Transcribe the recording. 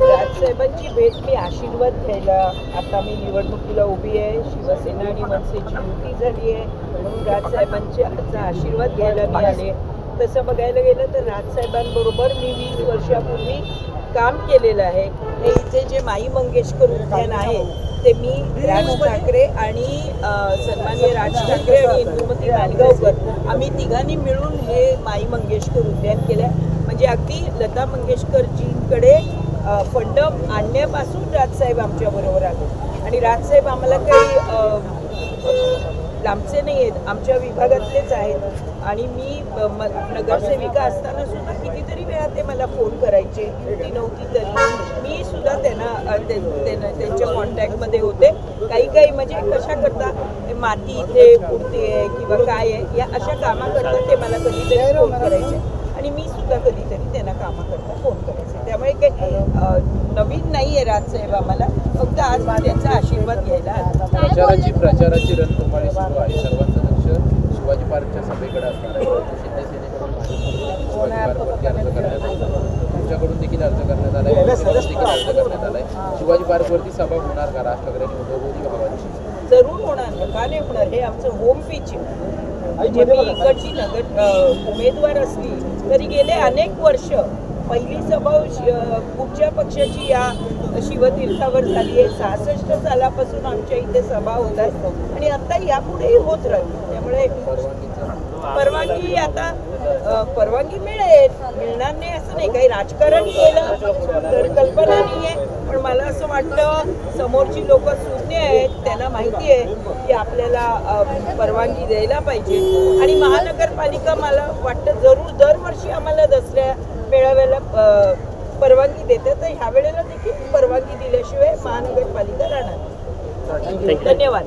राजसाहेबांची भेट मी आशीर्वाद घ्यायला आता मी निवडणुकीला उभी आहे. शिवसेना आणि मनसेची युती झाली आहे. म्हणून राजसाहेबांच्या आशीर्वाद घ्यायला मी आले तसं बघायला गेलं तर राजसाहेबांबरोबर मी वीस वर्षापूर्वी काम केलेलं आहे. हे इथे जे माई मंगेशकर उद्यान आहे ते मी राज ठाकरे आणि सन्मान्य राज ठाकरे आणि इंदुमती नांदगावकर आम्ही तिघांनी मिळून हे माई मंगेशकर उद्यान केलं म्हणजे अगदी लता मंगेशकरजींकडे फंड आणण्यापासून राजसाहेब आमच्या बरोबर आले. आणि राजसाहेब आम्हाला काही लांबचे नाही आहेत आमच्या विभागातलेच आहेत. आणि मी म- नगरसेविका असताना सुद्धा कितीतरी वेळा ते मला फोन करायचे ती नव्हती तरी. त्यांना त्यांच्या कॉन्टॅक्टमध्ये होते. काही काही म्हणजे कशा करता माती इथे पुरते आहे किंवा काय आहे या अशा कामाकरता ते मला कधीतरी फोन करायचे. आणि मी सुद्धा कधीतरी त्यांना कामाकरता फोन करायचे. त्यामुळे काही नवीन नाही आहे राजसाहेब आम्हाला. फक्त आज त्यांचा आशीर्वाद घ्यायला प्रचाराची प्रचाराची रणकुमारी सुरू आहे. सर्वांचं लक्ष शिवाजी पार्कच्या सभेकडे असणार आहे शिंदे सेनेकडून भाजपकडून शिवाजी पार्कवरती अर्ज करण्यात आला तुमच्याकडून देखील अर्ज करण्यात आलाय अर्ज करण्यात आलाय. शिवाजी पार्कवरती सभा होणार का? राज ठाकरे आणि उद्धव मोदी भावांची जरूर होणार का? नाही होणार? हे आमचं होम पिच म्हणजे मी इकडची नगर उमेदवार असली तरी गेले अनेक वर्ष पहिली सभा कुठच्या पक्षाची या शिवतीर्थावर झाली आहे. सहासष्ट सालापासून आमच्या इथे सभा होत आहेत आणि आता यापुढेही होत राहील. त्यामुळे परवानगी आता परवानगी मिळेल. मिळणार नाही असं नाही. काही राजकारण केलं तर कल्पना नाही आहे पण मला असं वाटतं समोरची लोक सुज्ञ आहेत. त्यांना माहिती आहे की आपल्याला परवानगी द्यायला पाहिजे. आणि महानगरपालिका मला वाटतं जरूर दरवर्षी आम्हाला दसऱ्या मेळाव्याला परवानगी देते. तर ह्या वेळेला देखील परवानगी दिल्याशिवाय महानगरपालिका राहणार. धन्यवाद.